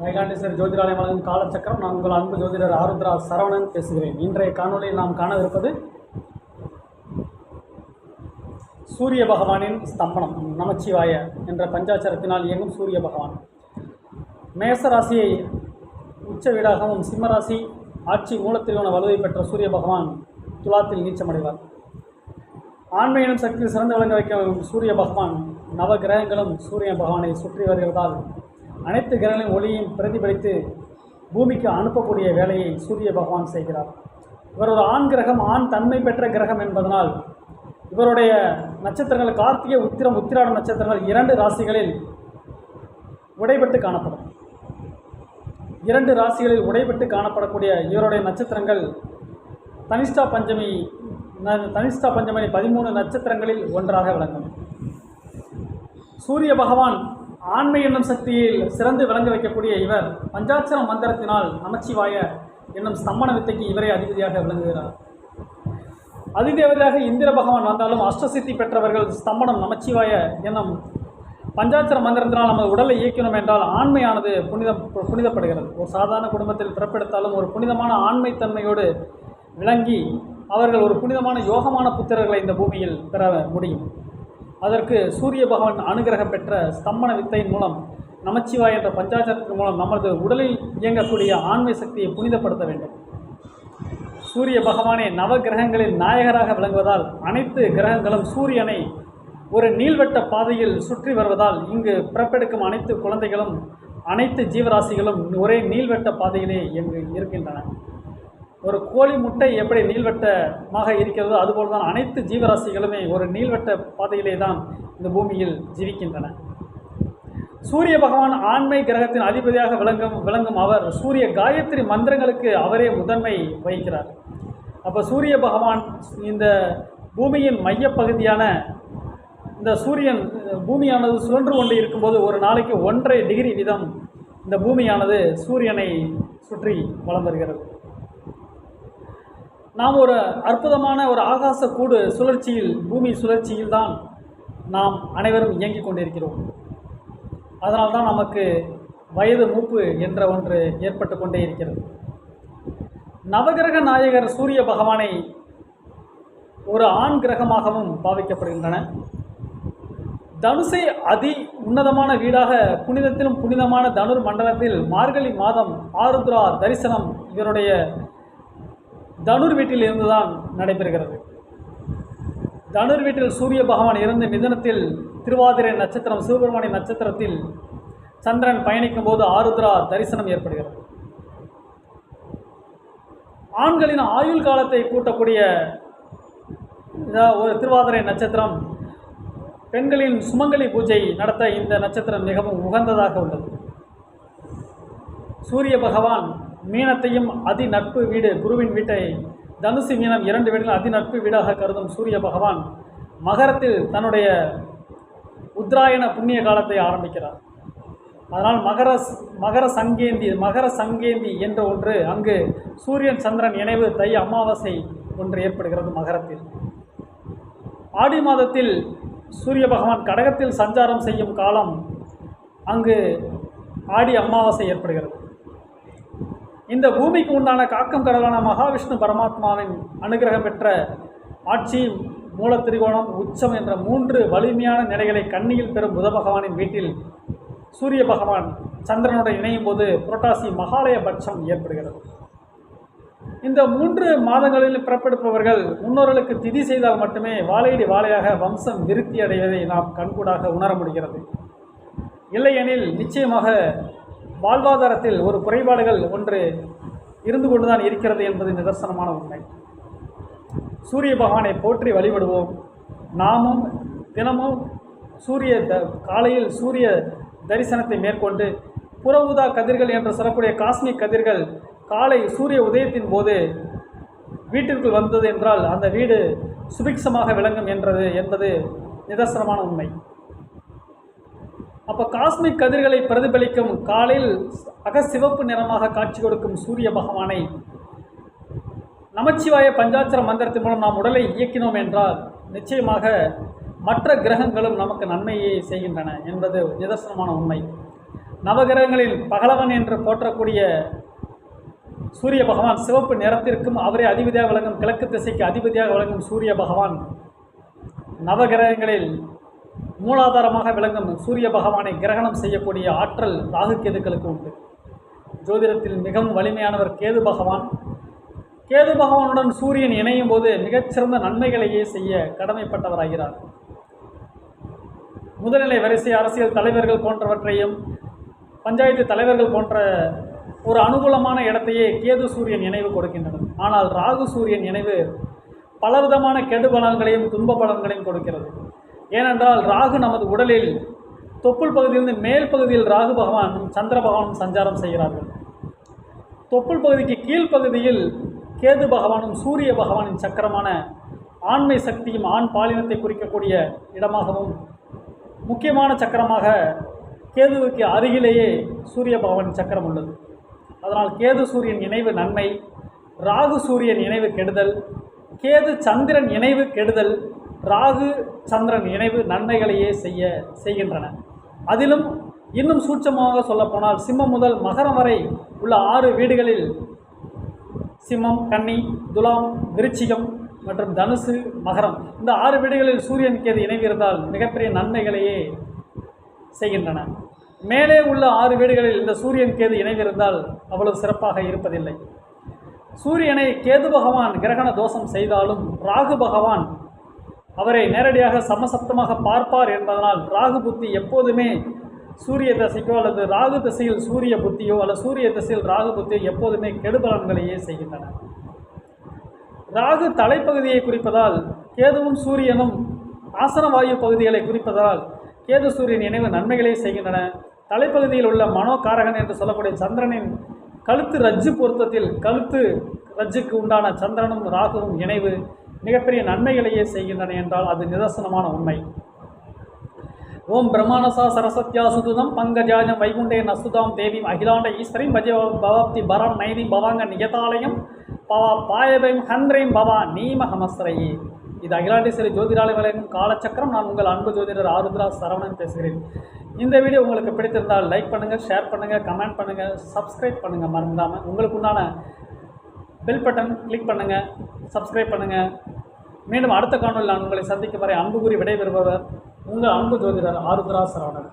கைலாண்டேஸ்வரர் ஜோதிடாலயம் வழங்கும் காலச்சக்கரம். நான் உங்கள் அன்பு ஜோதிடர் ஆருத்ரா சரவணன் பேசுகிறேன். இன்றைய காணொலியில் நாம் காணவிருப்பது சூரிய பகவானின் ஸ்தம்பனம் நமச்சிவாய என்ற பஞ்சாச்சரத்தினால் இயங்கும் சூரிய பகவான். மேசராசியை உச்ச வீடாகவும் சிம்மராசி ஆட்சி மூலத்திலான வலுவை பெற்ற சூரிய பகவான் துலாத்தில் நீச்சமடைவார். ஆண்மை சக்தியில் சக்தி சிறந்து விளங்க வைக்கும் சூரிய பகவான் நவ கிரகங்களும் சூரிய பகவானை சுற்றி வருகிறதால் அனைத்து கிரகங்களின் ஒளியையும் பிரதிபலித்து பூமிக்கு அனுப்பக்கூடிய வேலையை சூரிய பகவான் செய்கிறார். இவர் ஒரு ஆண் கிரகம் ஆண் தன்மை பெற்ற கிரகம் என்பதனால் இவருடைய நட்சத்திரங்கள் கார்த்திகை உத்திரம் உத்திராட நட்சத்திரங்கள் இரண்டு ராசிகளில் உடைபட்டு காணப்படும். இரண்டு ராசிகளில் உடைபட்டு காணப்படக்கூடிய இவருடைய நட்சத்திரங்கள் தனிஷ்டா பஞ்சமி ந- தனிஷ்டா பஞ்சமி பதிமூணு நட்சத்திரங்களில் ஒன்றாக விளங்கும். சூரிய பகவான் ஆண்மை என்னும் சக்தியில் சிறந்து விளங்க வைக்கக்கூடிய இவர் பஞ்சாட்சர மந்திரத்தினால் நமச்சிவாய என்னும் ஸ்தம்பன வித்தைக்கு இவரே அதிபதியாக விளங்குகிறார். அதிதேவதையாக இந்திர பகவான் வந்தாலும் அஷ்டசித்தி பெற்றவர்கள் ஸ்தம்பனம் நமச்சிவாய என்னும் பஞ்சாட்சர மந்திரத்தினால் நமது உடலை இயக்கணும் என்றால் ஆண்மையானது புனிதம் புனிதப்படுகிறது. ஒரு சாதாரண குடும்பத்தில் பிறப்பெடுத்தாலும் ஒரு புனிதமான ஆண்மைத்தன்மையோடு விளங்கி அவர்கள் ஒரு புனிதமான யோகமான புத்திரர்களை இந்த பூமியில் பெற முடியும். அதற்கு சூரிய பகவான் அனுகிரகம் பெற்ற ஸ்தம்பன வித்தையின் மூலம் நமச்சிவாய் என்ற பஞ்சாச்சாரத்தின் மூலம் நமது உடலில் இயங்கக்கூடிய ஆண்மை சக்தியை புனிதப்படுத்த வேண்டும். சூரிய பகவானே நவ கிரகங்களின் நாயகராக விளங்குவதால் அனைத்து கிரகங்களும் சூரியனை ஒரு நீள்வட்ட பாதையில் சுற்றி வருவதால் இங்கு பிறப்பெடுக்கும் அனைத்து குழந்தைகளும் அனைத்து ஜீவராசிகளும் ஒரே நீள்வட்ட பாதையிலே இங்கு இருக்கின்றன. ஒரு கோழி முட்டை எப்படி நீள்வட்டமாக இருக்கிறதோ அதுபோல் தான் அனைத்து ஜீவராசிகளுமே ஒரு நீள்வட்ட பாதையிலே தான் இந்த பூமியில் ஜீவிக்கின்றன. சூரிய பகவான் ஆண்மை கிரகத்தின் அதிபதியாக விளங்கும் விளங்கும் அவர் சூரிய காயத்ரி மந்திரங்களுக்கு அவரே முதன்மை வகிக்கிறார். அப்போ சூரிய பகவான் இந்த பூமியின் மையப்பகுதியான இந்த சூரியன் பூமியானது சுழன்று கொண்டு இருக்கும்போது ஒரு நாளைக்கு ஒன்றரை டிகிரி வீதம் இந்த பூமியானது சூரியனை சுற்றி வலம் வருகிறது. நாம் ஒரு அற்புதமான ஒரு ஆகாச கூடு சுழற்சியில் பூமி சுழற்சியில் தான் நாம் அனைவரும் இயங்கிக் கொண்டிருக்கிறோம். அதனால்தான் நமக்கு வயது மூப்பு என்ற ஒன்று ஏற்பட்டு கொண்டே இருக்கிறது. நவகிரக நாயகர் சூரிய பகவானை ஒரு ஆண் கிரகமாகவும் பாவிக்கப்படுகின்றன. தனுசை அதி உன்னதமான வீடாக புனிதத்திலும் புனிதமான தனுர் மண்டலத்தில் மார்கழி மாதம் ஆருத்ரா தரிசனம் இவருடைய தனுர் வீட்டில் இருந்துதான் நடைபெறுகிறது. தனுர் வீட்டில் சூரிய பகவான் இருந்து மிதனத்தில் திருவாதிரை நட்சத்திரம் சிவபெருமானின் நட்சத்திரத்தில் சந்திரன் பயணிக்கும் போது ஆருத்ரா தரிசனம் ஏற்படுகிறது. ஆண்களின் ஆயுள் காலத்தை கூட்டக்கூடிய ஒரு திருவாதிரை நட்சத்திரம் பெண்களின் சுமங்கலி பூஜை நடத்த இந்த நட்சத்திரம் மிகவும் உகந்ததாக உள்ளது. சூரிய பகவான் மீனத்தையும் அதி நட்பு வீடு குருவின் வீட்டை தனுசு மீனம் இரண்டு வீடுகள் அதி நட்பு வீடாக கருதும் சூரிய பகவான் மகரத்தில் தன்னுடைய உத்தராயண புண்ணிய காலத்தை ஆரம்பிக்கிறார். அதனால் மகர மகர சங்கேந்தி மகர சங்கேந்தி என்ற ஒன்று அங்கு சூரியன் சந்திரன் இணைவு தை அமாவாசை ஒன்று ஏற்படுகிறது மகரத்தில். ஆடி மாதத்தில் சூரிய பகவான் கடகத்தில் சஞ்சாரம் செய்யும் காலம் அங்கு ஆடி அமாவாசை ஏற்படுகிறது. இந்த பூமிக்கு உண்டான காக்கம் கடலான மகாவிஷ்ணு பரமாத்மாவின் அனுகிரகம் பெற்ற ஆட்சி மூலத்திரிகோணம் உச்சம் என்ற மூன்று வலிமையான நிலைகளை கண்ணியில் பெறும் புத பகவானின் வீட்டில் சூரிய பகவான் சந்திரனுடன் இணையும் போது புரட்டாசி மகாலய பட்சம் ஏற்படுகிறது. இந்த மூன்று மாதங்களில் பிறப்பெடுப்பவர்கள் முன்னோர்களுக்கு திதி செய்தால் மட்டுமே வாழையடி வாழையாக வம்சம் விருத்தி அடைவதை நாம் கண்கூடாக உணர முடிகிறது. இல்லையெனில் நிச்சயமாக வாழ்வாதாரத்தில் ஒரு குறைபாடுகள் ஒன்று இருந்து கொண்டுதான் இருக்கிறது என்பது நிதர்சனமான உண்மை. சூரிய பகவானை போற்றி வழிபடுவோம். நாமும் தினமும் சூரிய த காலையில் சூரிய தரிசனத்தை மேற்கொண்டு புற ஊதா கதிர்கள் என்று சொல்லக்கூடிய காஸ்மிக் கதிர்கள் காலை சூரிய உதயத்தின் போது வீட்டிற்குள் வந்தது என்றால் அந்த வீடு சுபிக்ஷமாக விளங்கும் என்றது என்பது நிதர்சனமான உண்மை. அப்போ காஸ்மிக் கதிர்களை பிரதிபலிக்கும் காலில் அகசிவப்பு நிறமாக காட்சி கொடுக்கும் சூரிய பகவானை நமச்சிவாய பஞ்சாட்சர மந்திரத்தின் மூலம் நாம் உடலை இயக்கினோம் என்றால் நிச்சயமாக மற்ற கிரகங்களும் நமக்கு நன்மையை செய்கின்றன என்பது நிதர்சனமான உண்மை. நவகிரகங்களில் பகலவன் என்று போற்றக்கூடிய சூரிய பகவான் சிவப்பு நிறத்திற்கும் அவரே அதிபதியாக விளங்கும் கிழக்கு திசைக்கு அதிபதியாக விளங்கும் சூரிய பகவான் நவகிரகங்களில் மூலாதாரமாக விளங்கும் சூரிய பகவானை கிரகணம் செய்யக்கூடிய ஆற்றல் ராகு கேதுக்களுக்கு உண்டு. ஜோதிடத்தில் மிகவும் வலிமையானவர் கேது பகவான். கேது பகவானுடன் சூரியன் இணையும் போது மிகச்சிறந்த நன்மைகளையே செய்ய கடமைப்பட்டவராகிறார். முதல்நிலை வரிசை அரசியல் தலைவர்கள் போன்றவற்றையும் பஞ்சாயத்து தலைவர்கள் போன்ற ஒரு அனுகூலமான இடத்தையே கேது சூரியன் இணைவு கொடுக்கின்றனர். ஆனால் ராகு சூரியன் இணைவு பலவிதமான கெடு பலன்களையும் துன்ப பலன்களையும் கொடுக்கிறது. ஏனென்றால் ராகு நமது உடலில் தொப்புள் பகுதியிலிருந்து மேல் பகுதியில் ராகு பகவானும் சந்திர பகவானும் சஞ்சாரம் செய்கிறார்கள். தொப்புள் பகுதிக்கு கீழ்ப்பகுதியில் கேது பகவானும் சூரிய பகவானின் சக்கரமான ஆண்மை சக்தியும் ஆண் பாலினத்தை குறிக்கக்கூடிய இடமாகவும் முக்கியமான சக்கரமாக கேதுவுக்கு அருகிலேயே சூரிய பகவானின் சக்கரம் உள்ளது. அதனால் கேது சூரியன் இணைவு நன்மை ராகு சூரியன் இணைவு கெடுதல் கேது சந்திரன் இணைவு கெடுதல் ராகு சந்திரன் இணைவு நன்மைகளையே செய்ய செய்கின்றன. அதிலும் இன்னும் சூட்சமாக சொல்லப்போனால் சிம்மம் முதல் மகரம் வரை உள்ள ஆறு வீடுகளில் சிம்மம் கன்னி துலாம் விருச்சிகம் மற்றும் தனுசு மகரம். இந்த ஆறு வீடுகளில் சூரியன் கேது இணைவு இருந்தால் மிகப்பெரிய நன்மைகளையே செய்கின்றன. மேலே உள்ள ஆறு வீடுகளில் இந்த சூரியன் கேது இணைவிருந்தால் அவ்வளவு சிறப்பாக இருப்பதில்லை. சூரியனை கேது பகவான் கிரகண தோஷம் செய்தாலும் ராகு பகவான் அவரை நேரடியாக சமசப்தமாக பார்ப்பார் என்பதனால் ராகு புத்தி எப்போதுமே சூரிய தசைக்கோ அல்லது ராகு திசையில் சூரிய புத்தியோ அல்லது சூரிய திசையில் ராகு புத்தியோ எப்போதுமே கெடுபலன்களையே செய்கின்றன. ராகு தலைப்பகுதியை குறிப்பதால் கேதுவும் சூரியனும் ஆசன வாயு பகுதிகளை குறிப்பதால் கேது சூரியன் இணைவு நன்மைகளை செய்கின்றன. தலைப்பகுதியில் உள்ள மனோகாரகன் என்று சொல்லக்கூடிய சந்திரனின் கழுத்து ரஜ்ஜு பொருத்தத்தில் கழுத்து ரஜ்ஜுக்கு உண்டான சந்திரனும் ராகுவும் இணைவு. மிகப்பெரிய நன்மைகளையே செய்கின்றன என்றால் அது நிதர்சனமான உண்மை. ஓம் பிரம்மானசா சரஸ்வத்யா சுதுதம் பங்கஜாஜம் வைகுண்டே நசுதாம் தேவி அகிலாண்ட ஈஸ்வரிம் பஜ பவாப்தி பரம் நைதி பவாங்க நியதாலயம் பவா பாயபைம் ஹந்திரையும் பவா நீமஹமஸ்ரையே இது அகிலாண்டேஸ்வரி ஜோதிடாலய வழங்கும் காலச்சக்கரம். நான் உங்கள் அன்பு ஜோதிடர் ஆருத்ரா சரவணன் பேசுகிறேன். இந்த வீடியோ உங்களுக்கு பிடித்திருந்தால் லைக் பண்ணுங்கள் ஷேர் பண்ணுங்கள் கமெண்ட் பண்ணுங்கள் சப்ஸ்கிரைப் பண்ணுங்கள் மறந்துடாமல் உங்களுக்கு உண்டான பெல் பட்டன் கிளிக் பண்ணுங்கள் சப்ஸ்கிரைப் பண்ணுங்கள் மீண்டும் அடுத்த காணொலியில் நான் உங்களை சந்திக்கும் வரை அன்பு கூறி விடைபெறுபவர் உங்கள் அன்பு ஜோதிடர் ஆருத்ரா சரவணன்.